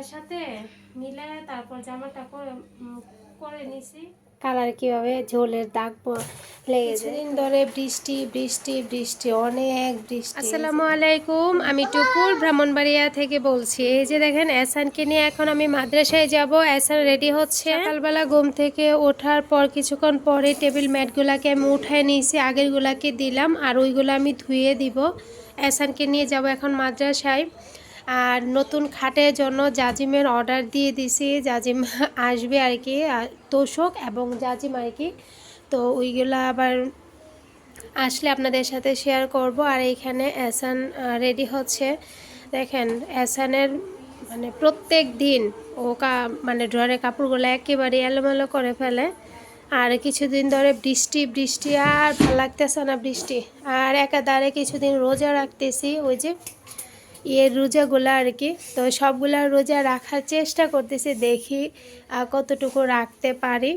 এটার সাথে মিলে তারপর জামাটা করে করে নিছি। কালার কীভাবে? ঝোলের দাগ প- লেগে যায়। কিছুদিন ধরে বৃষ্টি বৃষ্টি বৃষ্টি অনেক বৃষ্টি। আসসালামু আলাইকুম আমি টুকুর ব্রাহ্মণবাড়িয়া থেকে বলছি। এই যে দেখেন এসানকে নিয়ে এখন আমি মাদ্রাসায় যাব। এসান রেডি হচ্ছে। সকালবেলা ঘুম থেকে ওঠার পর কিছুক্ষণ পরে টেবিল ম্যাটগুলাকে আমি উঠায় নিয়েছি আগেরগুলাকে দিলাম আর ওইগুলো আমি ধুয়ে দিব। এসানকে নিয়ে যাব এখন মাদ্রাসায়। আর নতুন খাটের জন্য জাজিমের অর্ডার দিয়ে দিছি। জাজিম আসবে আর কি তোষক এবং জাজিম আর কি। তো ওইগুলো আবার আসলে আপনাদের সাথে শেয়ার করব। আর এইখানে এসান রেডি হচ্ছে। দেখেন, এসানের মানে প্রত্যেক দিন ও কা মানে ড্রয়ারের কাপড়গুলো একেবারে এলোমেলো করে ফেলে। আর কিছুদিন ধরে বৃষ্টি বৃষ্টি আর ভালো লাগতেছে না বৃষ্টি। আর একা একাধারে কিছুদিন রোজা রাখতেছি। ওই যে ইয়ে রোজাগুলো আর কি। তো সবগুলা রোজা রাখার চেষ্টা করতেছি দেখি কতটুকু রাখতে পারি।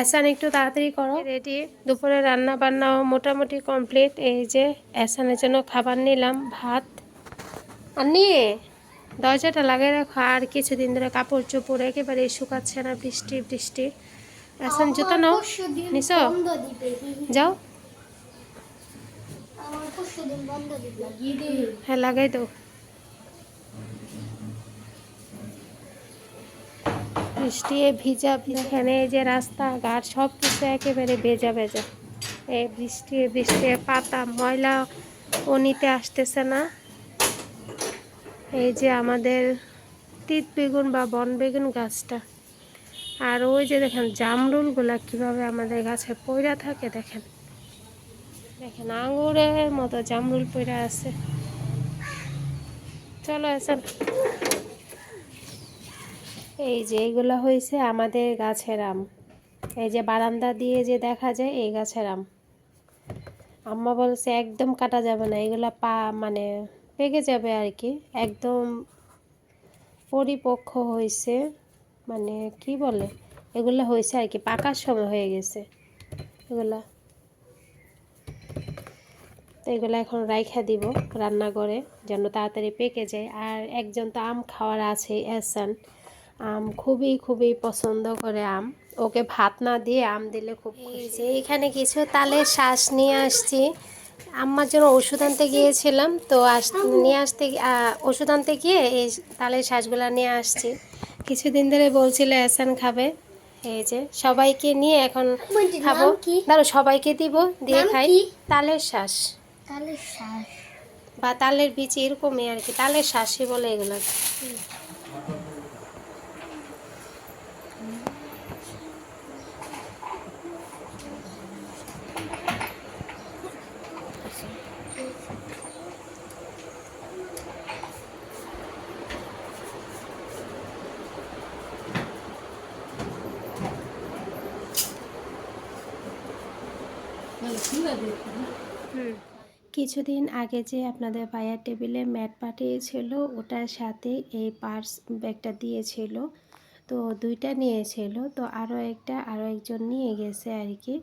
এসান একটু তাড়াতাড়ি করো। রেডি দুপুরে রান্না বান্নাও মোটামুটি কমপ্লিট। এই যে এসানের জন্য খাবার নিলাম ভাত। আর নিয়ে দরজাটা লাগিয়ে রাখো আর কিছুদিন ধরে কাপড় চোপড় একেবারে শুকাচ্ছে না বৃষ্টি বৃষ্টি। এসান জুতো নাও। নিছো? যাও। হ্যাঁ লাগাই দাও। বৃষ্টি ভিজা, এখানে এই যে রাস্তাঘাট সব কিছু একেবারে ভেজা ভেজা। এই বৃষ্টি বৃষ্টি পাতা, ময়লা ও নিতে আসতেছে না। এই যে আমাদের তিত বেগুন বা বন বেগুন গাছটা। আর ওই যে দেখেন, জামরুলগুলা কীভাবে আমাদের গাছে পইরা থাকে, দেখেন। দেখেন আঙুরের মতো জামরুল পইরা আছে। চলো এসে এই যে এইগুলো হয়েছে আমাদের গাছের আম। এই যে বারান্দা দিয়ে যে দেখা যায় এই গাছের আম। আম্মা বলছে, একদম কাটা যাবে না, এগুলা পা মানে পেকে যাবে আর কি। একদম পরিপক্ষ হয়েছে মানে কি বলে? এগুলো হয়েছে আর কি, পাকার সময় হয়ে গেছে। এগুলা তো এগুলো এখন রাইখা দিব রান্না করে যেন তাড়াতাড়ি পেকে যায়। আর একজন তো আম খাওয়ার আছে এসান আম খুবই খুবই পছন্দ করে আম। ওকে ভাত না দিয়ে আম দিলে খুব এই যে এখানে কিছু তালের শ্বাস নিয়ে আসছি। আম্মার জন্য ওষুধ আনতে গিয়েছিলাম তো আস নিয়ে আসতে ওষুধ আনতে গিয়ে এই তালের শ্বাসগুলো নিয়ে আসছি। কিছুদিন ধরে বলছিল এসান খাবে। এই যে সবাইকে নিয়ে এখন খাব। ধরো সবাইকে দিব দিয়ে খাই। তালের শ্বাস। তাহলে শ্বাস বা তালের বীজ এরকমই আর কি তালের শ্বাসই বলে এগুলো। কিছুদিন আগে যে আপনাদের ভাইয়ার টেবিলে ম্যাট পাঠিয়েছিল, ওটার সাথে এই পার্স ব্যাগটা দিয়েছিল। তো দুইটা নিয়েছিল, তো আরও একটা আরও একজন নিয়ে গেছে আর কি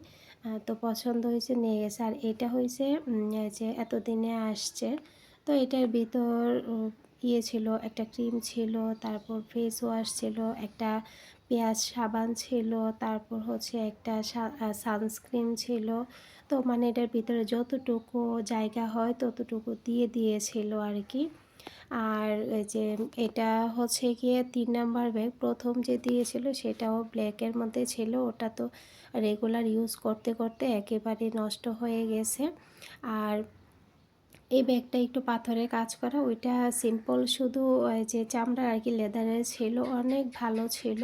তো পছন্দ হয়েছে, নিয়ে গেছে। আর এটা হয়েছে যে এতদিনে আসছে। তো এটার ভিতর ইয়ে ছিল, একটা ক্রিম ছিল, তারপর ফেস ওয়াশ ছিল, একটা পেঁয়াজ সাবান ছিল, তারপর হচ্ছে একটা সানস্ক্রিন ছিল তো মানে এটার ভিতরে যতটুকু জায়গা হয় ততটুকু দিয়ে দিয়েছিল আর কি আর যে এটা হচ্ছে গিয়ে তিন নাম্বার ব্যাগ প্রথম যে দিয়েছিল সেটাও ব্ল্যাকের মধ্যে ছিল, ওটা তো রেগুলার ইউজ করতে করতে একেবারে নষ্ট হয়ে গেছে। আর এই ব্যাগটা একটু পাথরের কাজ করা। ওইটা সিম্পল শুধু যে চামড়া আর কি লেদারের ছিল, অনেক ভালো ছিল।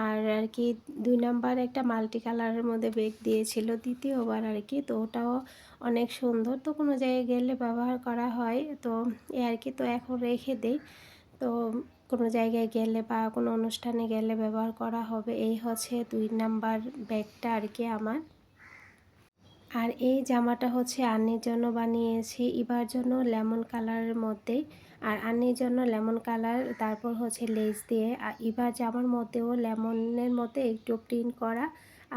আর আর কি দুই নাম্বার একটা মাল্টি কালারের মধ্যে ব্যাগ দিয়েছিল, দ্বিতীয়বার আর কি, তো ওটাও অনেক সুন্দর। তো কোনো জায়গায় গেলে ব্যবহার করা হয়, তো এ আর কি তো এখন রেখে দেই। তো কোনো জায়গায় গেলে বা কোনো অনুষ্ঠানে গেলে ব্যবহার করা হবে। এই হচ্ছে দুই নাম্বার ব্যাগটা আর কি আমার। আর এই জামাটা হচ্ছে আন্নির জন্য বানিয়েছি। ইবার জন্য লেমন কালারের মধ্যে। আর আন্নির জন্য লেমন কালার, তারপর হচ্ছে লেস দিয়ে। আর ইবার জামার মধ্যেও লেমনের মধ্যে একটু প্রিন্ট করা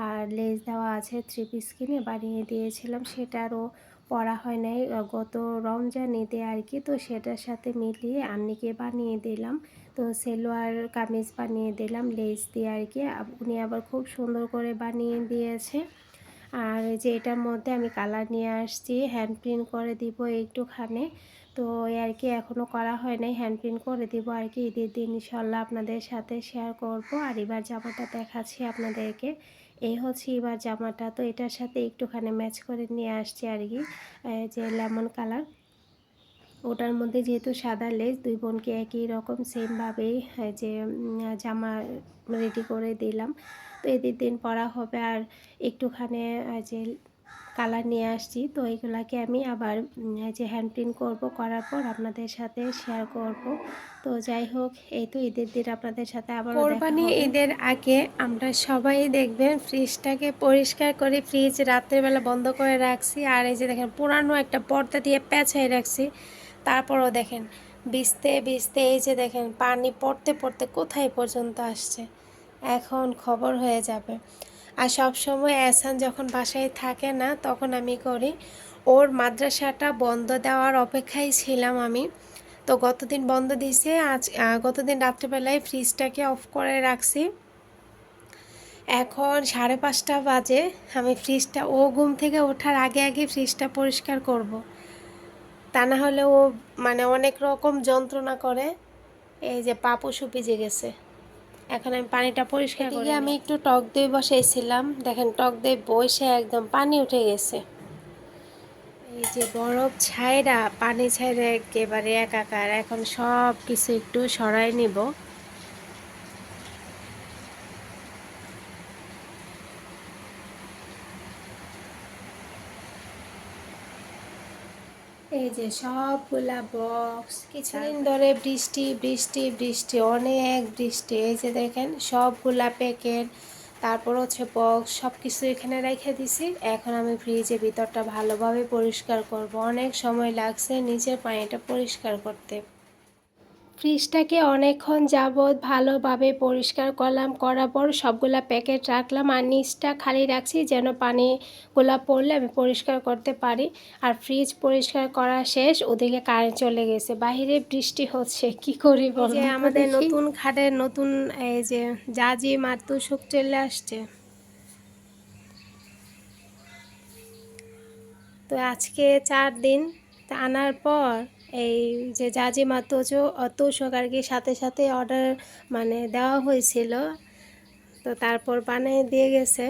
আর লেস দেওয়া আছে থ্রি পিস কিনে বানিয়ে দিয়েছিলাম। সেটারও পরা হয় নাই। গত রমজান ঈদে আর কি, তো সেটার সাথে মিলিয়ে আন্নিকে বানিয়ে দিলাম। তো সেলোয়ার কামিজ বানিয়ে দিলাম, লেস দিয়ে আর কি। উনি আবার খুব সুন্দর করে বানিয়ে দিয়েছে। আর যে এটার মধ্যে আমি কালার নিয়ে আসছি হ্যান্ড প্রিন্ট করে দিব একটুখানে। তো আর কি এখনও করা হয় নাই হ্যান্ড প্রিন্ট করে দিব আর কি। ঈদের দিন ইনশাল্লাহ আপনাদের সাথে শেয়ার করব। আর এবার জামাটা দেখাচ্ছি আপনাদেরকে। এই হচ্ছে এবার জামাটা। তো এটার সাথে একটুখানি ম্যাচ করে নিয়ে আসছি আর কি যে লেমন কালার ওটার মধ্যে যেহেতু সাদা লেস দুই বোনকে একই রকম সেমভাবেই যে জামা রেডি করে দিলাম। তো এদের দিন পরা হবে আর একটুখানি যে কালার নিয়ে আসছি। তো এইগুলাকে আমি আবার যে হ্যান্ড প্রিন্ট করব করার পর আপনাদের সাথে শেয়ার করব। তো যাই হোক এই তো ঈদের দিন আপনাদের সাথে আবার কোরবানি ঈদের আগে আমরা সবাই দেখবেন ফ্রিজটাকে পরিষ্কার করে ফ্রিজ রাতের বেলা বন্ধ করে রাখছি। আর এই যে দেখেন পুরানো একটা পর্দা দিয়ে পেঁচাই রাখছি। তারপরও দেখেন, ভিজতে ভিজতে এই যে দেখেন, পানি পড়তে পড়তে কোথায় পর্যন্ত আসছে? এখন খবর হয়ে যাবে। আর সব সময় যখন বাসায় থাকে না, তখন আমি করি, ওর মাদ্রাসাটা বন্ধ দেওয়ার অপেক্ষায় ছিলাম আমি। তো গতদিন বন্ধ দিয়েছে আজ গতদিন রাত্রিবেলায় ফ্রিজটাকে অফ করে রাখছি। এখন সাড়ে পাঁচটা বাজে, আমি ফ্রিজটা, ও ঘুম থেকে ওঠার আগে আগে ফ্রিজটা পরিষ্কার করব। তা না হলে ও মানে অনেক রকম যন্ত্রণা করে। এই যে পাপুসু ভিজে গেছে এখন আমি পানিটা পরিষ্কার করে আমি একটু টক দই বসাইছিলাম। দেখেন টক দই বসে একদম পানি উঠে গেছে। এই যে বরফ ছাইরা পানি ছাইরা একেবারে একাকার। এখন সব কিছু একটু সরাই নিব। এই যে সবগুলা বক্স কিছুদিন ধরে বৃষ্টি বৃষ্টি বৃষ্টি অনেক বৃষ্টি। এই যে দেখেন সবগুলা প্যাকেট তারপর হচ্ছে বক্স সব কিছু এখানে রেখে দিছি। এখন আমি ফ্রিজে ভিতরটা ভালোভাবে পরিষ্কার করব। অনেক সময় লাগছে নিচের পানিটা পরিষ্কার করতে। ফ্রিজটাকে অনেকক্ষণ যাবৎ ভালোভাবে পরিষ্কার করলাম করার পর সবগুলা প্যাকেট রাখলাম আর নিচটা খালি রাখছি যেন পানিগুলা পড়লে আমি পরিষ্কার করতে পারি। আর ফ্রিজ পরিষ্কার করা শেষ ওদিকে কারেন্ট চলে গেছে। বাইরে বৃষ্টি হচ্ছে কি করি বল আমাদের নতুন খাটের নতুন এই যে জাজি মাতু সুখ চলে আসছে। তো আজকে চার দিন তা আনার পর এই যে জাজিমা তোজো তোষক আর কি সাথে সাথে অর্ডার মানে দেওয়া হয়েছিল। তো তারপর বানিয়ে দিয়ে গেছে।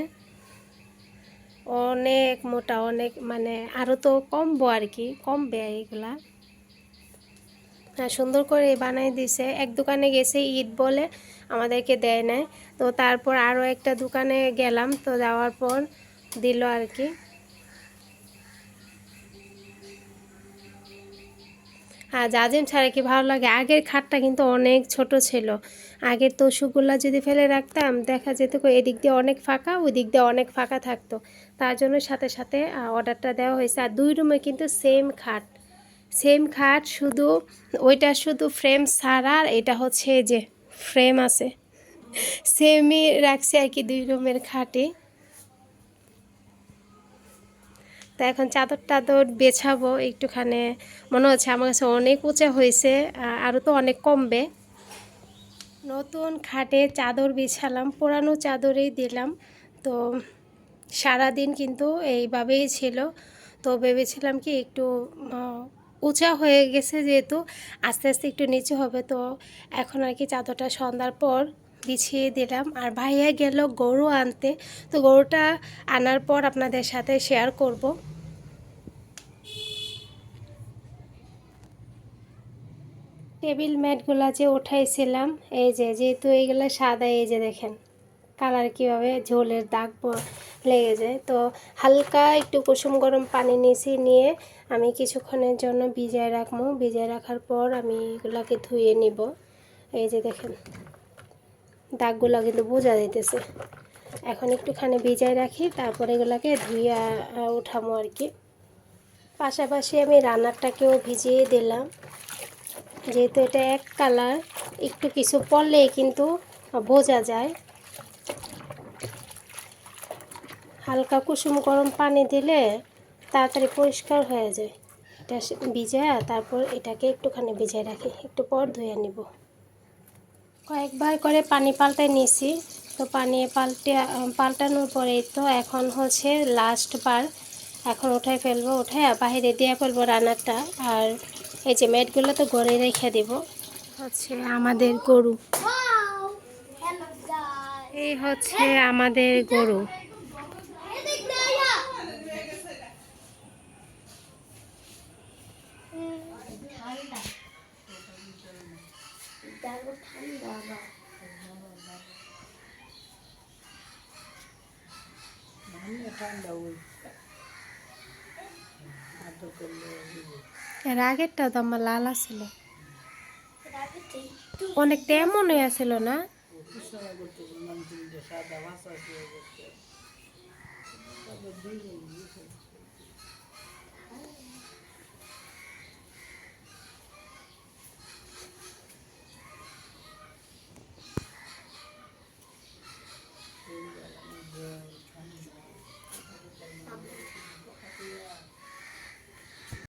অনেক মোটা, অনেক মানে আরও তো কমবো আর কি, কমবে এইগুলা হ্যাঁ সুন্দর করে বানাই দিছে। এক দোকানে গেছে ঈদ বলে, আমাদেরকে দেয় নাই। তো তারপর আরও একটা দোকানে গেলাম। তো যাওয়ার পর দিল আর কি। হ্যাঁ জাজিম ছাড়া কি ভালো লাগে? আগের খাটটা কিন্তু অনেক ছোট ছিল। আগের তসুগুলা যদি ফেলে রাখতাম, দেখা যেত এদিক দিয়ে অনেক ফাঁকা ওই দিক দিয়ে অনেক ফাঁকা থাকতো। তার জন্য সাথে সাথে অর্ডারটা দেওয়া হয়েছে। আর দুই রুমে কিন্তু সেম খাট। সেম খাট শুধু, ওইটা শুধু ফ্রেম আর এটা হচ্ছে যে ফ্রেম আছে। সেমই রাখছি আর কি দুই রুমের খাটে। তো এখন চাদর টাদর বেছাবো একটুখানি। মনে হচ্ছে আমার কাছে অনেক উঁচা হয়েছে আরও তো অনেক কমবে। নতুন খাটে চাদর বিছালাম, পুরানো চাদরেই দিলাম। তো সারাদিন কিন্তু এইভাবেই ছিল। তো ভেবেছিলাম কি একটু উঁচা হয়ে গেছে যেহেতু, আস্তে আস্তে একটু নিচু হবে। তো এখন আর কি চাদরটা সন্ধ্যার পর বিছিয়ে দিলাম। আর ভাইয়া গেল গরু আনতে। তো গরুটা আনার পর আপনাদের সাথে শেয়ার করব। টেবিল ম্যাটগুলা যে উঠাইছিলাম, এই যে যেহেতু এইগুলো সাদা, এই যে দেখেন কালার কীভাবে ঝোলের দাগ লেগে যায়। তো হালকা একটু কুসুম গরম পানি নিয়েছি নিয়ে আমি কিছুক্ষণের জন্য ভিজায় রাখব। ভিজায় রাখার পর আমি এগুলাকে ধুয়ে নিব। এই যে দেখেন। দাগগুলো কিন্তু বোঝা যাইতেছে। এখন একটুখানি ভিজায় রাখি, তারপরে এগুলাকে ধুয়ে উঠামো আর কি। পাশাপাশি আমি রান্নারটাকেও ভিজিয়ে দিলাম। যেহেতু এটা এক কালার, একটু কিছু পড়লে কিন্তু বোঝা যায়। হালকা কুসুম গরম পানি দিলে তাড়াতাড়ি পরিষ্কার হয়ে যায়। এটা ভিজায়, তারপর এটাকে একটুখানি ভিজায় রাখি। একটু পর ধুয়ে নিব। কয়েকবার করে পানি পাল্টায় নিছি। তো পানি পাল্টে পাল্টানোর পরেই তো এখন হচ্ছে লাস্ট বার এখন উঠাই ফেলব উঠে বাহিরে দিয়ে ফেলব রান্নাটা। আর এই যে ম্যাটগুলো তো গড়ে রেখে দেবো। হচ্ছে আমাদের গরু। এই হচ্ছে আমাদের গরু। এর আগেরটা তো আমার লাল আছিল। অনেকটা এমন হয়ে আছিল না?